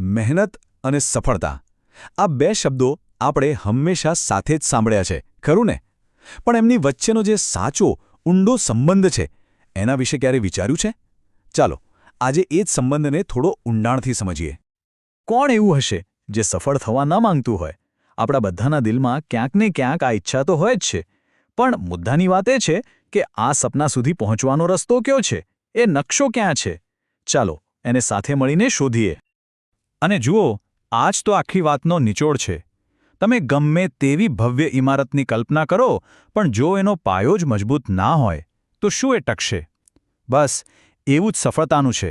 મહેનત અને સફળતા. આ બે શબ્દો આપણે હંમેશા સાથે જ સાંભળ્યા છે, ખરું ને? પણ એમની વચ્ચેનો જે સાચો, ઊંડો સંબંધ છે, એના વિશે ક્યારે વિચાર્યું છે? ચાલો, આજે એ જ સંબંધને થોડો ઊંડાણથી સમજીએ. કોણ એવું હશે જે સફળ થવા ન માંગતું હોય? આપણા બધાના દિલમાં ક્યાંક ને ક્યાંક આ ઈચ્છા તો હોય જ છે. પણ મુદ્દાની વાત એ છે કે આ સપના સુધી પહોંચવાનો રસ્તો કયો છે? એ નકશો ક્યાં છે? ચાલો, એને સાથે મળીને શોધીએ. અને જુઓ, આજ તો આખી વાતનો નિચોડ છે. તમે ગમે તેવી ભવ્ય ઇમારતની કલ્પના કરો, પણ જો એનો પાયો જ મજબૂત ના હોય, તો શું એ ટકશે? બસ, એવું જ સફળતાનું છે.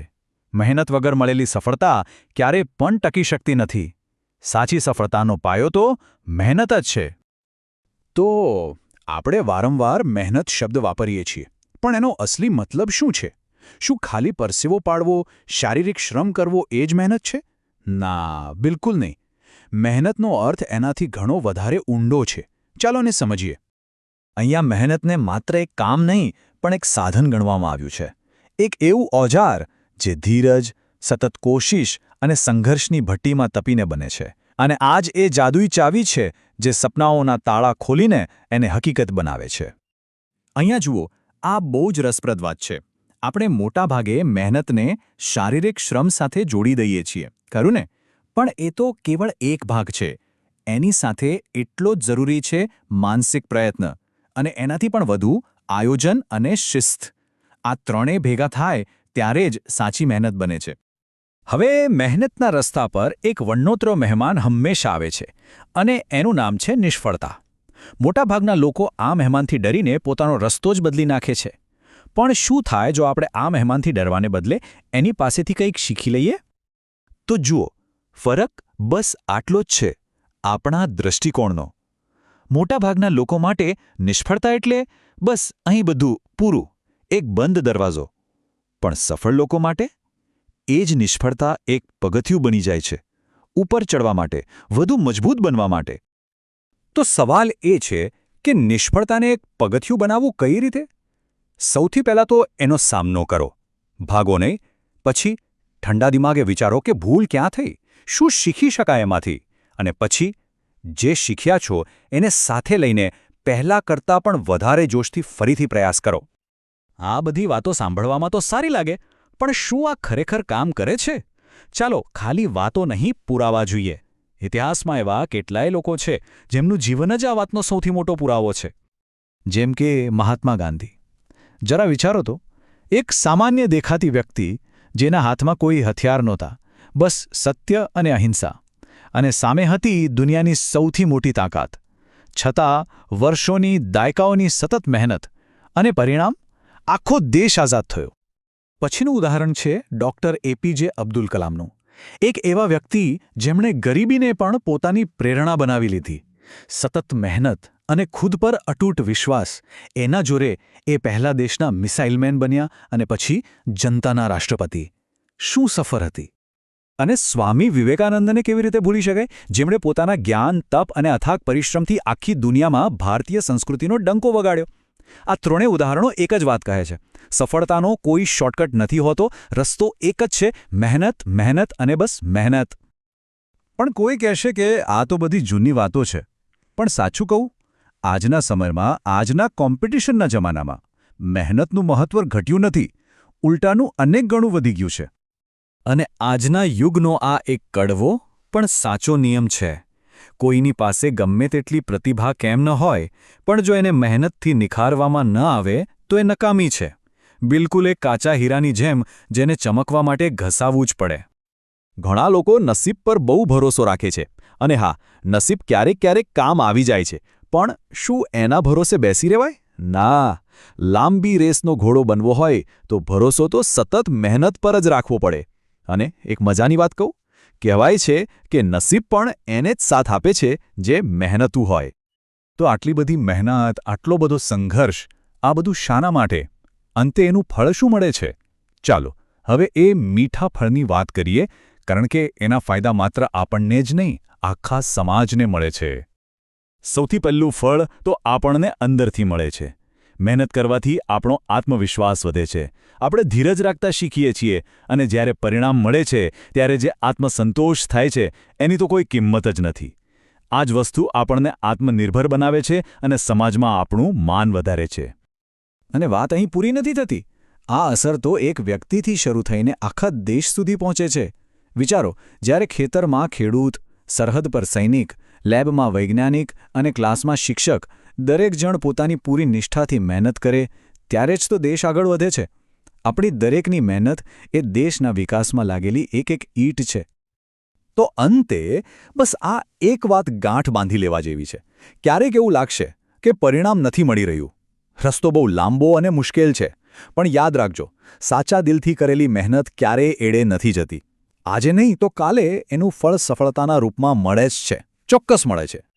મહેનત વગર મળેલી સફળતા ક્યારે પણ ટકી શકતી નથી. સાચી સફળતાનો પાયો તો મહેનત જ છે. તો આપણે વારંવાર મહેનત શબ્દ વાપરીએ છીએ, પણ એનો અસલી મતલબ શું છે? શું ખાલી પરસેવો પાડવો, શારીરિક શ્રમ કરવો એ જ મહેનત છે? ના, બિલકુલ નહીં. મહેનતનો અર્થ એનાથી ઘણો વધારે ઊંડો છે. ચાલો ને સમજીએ. અહીંયા મહેનતને માત્ર એક કામ નહીં, પણ એક સાધન ગણવામાં આવ્યું છે. એક એવું ઓજાર જે ધીરજ, સતત કોશિશ અને સંઘર્ષની ભટ્ટીમાં તપીને બને છે. અને આજ એ જાદુઈ ચાવી છે જે સપનાઓના તાળા ખોલીને એને હકીકત બનાવે છે. અહીંયા જુઓ, આ બહુ જ રસપ્રદ વાત છે. આપણે મોટાભાગે મહેનતને શારીરિક શ્રમ સાથે જોડી દઈએ છીએ, ખરું ને? પણ એ તો કેવળ એક ભાગ છે. એની સાથે એટલો જ જરૂરી છે માનસિક પ્રયત્ન અને એનાથી પણ વધુ આયોજન અને શિસ્ત. આ ત્રણેય ભેગા થાય ત્યારે જ સાચી મહેનત બને છે. હવે મહેનતના રસ્તા પર એક વણોતરો મહેમાન હંમેશા આવે છે અને એનું નામ છે નિષ્ફળતા. મોટાભાગના લોકો આ મહેમાનથી ડરીને પોતાનો રસ્તો જ બદલી નાખે છે. પણ શું થાય જો આપણે આ મહેમાનથી ડરવાને બદલે એની પાસેથી કંઈક શીખી લઈએ? તો જુઓ, ફરક બસ આટલો જ છે આપણા દૃષ્ટિકોણનો મોટાભાગના લોકો માટે નિષ્ફળતા એટલે બસ અહીં બધું પૂરું, એક બંધ દરવાજો. પણ સફળ લોકો માટે એ જ નિષ્ફળતા એક પગથિયું બની જાય છે, ઉપર ચડવા માટે, વધુ મજબૂત બનવા માટે. તો સવાલ એ છે કે નિષ્ફળતાને એક પગથિયું બનાવવું કઈ રીતે? સૌથી પહેલાં તો એનો સામનો કરો. ભાગો નહીં, પછી ઠંડા દિમાગે વિચારો કે ભૂલ ક્યાં થઈ? શું શીખી શકાય એમાંથી? અને પછી જે શીખ્યા છો, એને સાથે લઈને પહેલાં કરતાં પણ વધારે જોશથી ફરીથી પ્રયાસ કરો. આ બધી વાતો સાંભળવામાં તો સારી લાગે, પણ શું આ ખરેખર કામ કરે છે? ચાલો, ખાલી વાતો નહીં, પુરાવા જોઈએ. ઇતિહાસમાં એવા કેટલાય લોકો છે, જેમનું જીવન જ આ વાતનો સૌથી મોટો પુરાવો છે. જેમ કે મહાત્મા ગાંધી. જરા વિચારો તો. એક સામાન્ય દેખાતી વ્યક્તિ જેના હાથમાં કોઈ હથિયાર નહોતા, બસ સત્ય અને અહિંસા, અને સામે હતી દુનિયાની સૌથી મોટી તાકાત. છતાં વર્ષોની દાયકાઓની સતત મહેનત અને પરિણામ આખો દેશ આઝાદ થયો. પછીનું ઉદાહરણ છે ડૉક્ટર એપીજે અબ્દુલ કલામનું. એક એવા વ્યક્તિ જેમણે ગરીબીને પણ પોતાની પ્રેરણા બનાવી લીધી. સતત મહેનત અને ખુદ પર અટૂટ વિશ્વાસ, એના જોરે એ પહેલા દેશના મિસાઇલમેન બન્યા અને પછી જનતાના રાષ્ટ્રપતિ. શું સફર હતી? અને સ્વામી વિવેકાનંદને કેવી રીતે ભૂલી શકાય? જેમણે પોતાના જ્ઞાન, તપ અને અથાગ પરિશ્રમથી આખી દુનિયામાં ભારતીય સંસ્કૃતિનો ડંકો વગાડ્યો. આ ત્રણેય ઉદાહરણો એક જ વાત કહે છે. સફળતાનો કોઈ શોર્ટકટ નથી હોતો, રસ્તો એક જ છે, મહેનત મહેનત અને બસ મહેનત. પણ કોઈ કહેશે કે આ તો બધી જૂની વાતો છે. પણ સાચું કહું, આજના સમયમાં, આજના કોમ્પિટિશનના જમાનામાં, મહેનતનું મહત્વ ઘટ્યું નથી, ઉલટાનું અનેક ગણું વધી ગયું છે. અને આજના યુગનો આ એક કડવો પણ સાચો નિયમ છે. કોઈની પાસે ગમે તેટલી પ્રતિભા કેમ ન હોય, પણ જો એને મહેનતથી નિખારવામાં ન આવે, તો એ નકામી છે. બિલકુલ એક કાચા હીરાની જેમ જેને ચમકવા માટે ઘસાવવું જ પડે. ઘણા લોકો નસીબ પર બહુ ભરોસો રાખે છે. અને હા, નસીબ ક્યારેક ક્યારેક કામ આવી જાય છે. પણ શું એના ભરોસે બેસી રહેવાય? ના. લાંબી રેસનો ઘોડો બનવો હોય તો ભરોસો તો સતત મહેનત પર જ રાખવો પડે. અને એક મજાની વાત કહું? કહેવાય છે કે નસીબ પણ એને જ સાથ આપે છે જે મહેનતું હોય. તો આટલી બધી મહેનત, આટલો બધો સંઘર્ષ, આ બધું શાના માટે? અંતે એનું ફળ શું મળે છે? ચાલો, હવે એ મીઠા ફળની વાત કરીએ કારણ કે એના ફાયદા માત્ર આપણને જ નહીં, આખા સમાજને મળે છે. સૌથી પહેલું ફળ તો આપણને અંદરથી મળે છે. મહેનત કરવાથી આપણો આત્મવિશ્વાસ વધે છે. આપણે ધીરજ રાખતા શીખીએ છીએ અને જ્યારે પરિણામ મળે છે, ત્યારે જે આત્મસંતોષ થાય છે, એની તો કોઈ કિંમત જ નથી. આ જ વસ્તુ આપણને આત્મનિર્ભર બનાવે છે અને સમાજમાં આપણું માન વધારે છે. અને વાત અહીં પૂરી નથી થતી. આ અસર તો એક વ્યક્તિથી શરૂ થઈને આખા દેશ સુધી પહોંચે છે. વિચારો, જ્યારે ખેતરમાં ખેડૂત, સરહદ પર સૈનિક, લેબમાં વૈજ્ઞાનિક અને ક્લાસમાં શિક્ષક દરેક જણ પોતાની પૂરી નિષ્ઠાથી મહેનત કરે, ત્યારે જ તો દેશ આગળ વધે છે. આપણી દરેકની મહેનત એ દેશના વિકાસમાં લાગેલી એક એક ઈંટ છે. તો અંતે, બસ આ એક વાત ગાંઠ બાંધી લેવા જેવી છે. ક્યારેક એવું લાગશે કે પરિણામ નથી મળી રહ્યું. રસ્તો બહુ લાંબો અને મુશ્કેલ છે. પણ યાદ રાખજો, સાચા દિલથી કરેલી મહેનત ક્યારેય એડે નથી જતી. આજે નહીં તો કાલે એનું ફળ સફળતાના રૂપમાં મળે જ છે. ચોક્કસ મળે છે.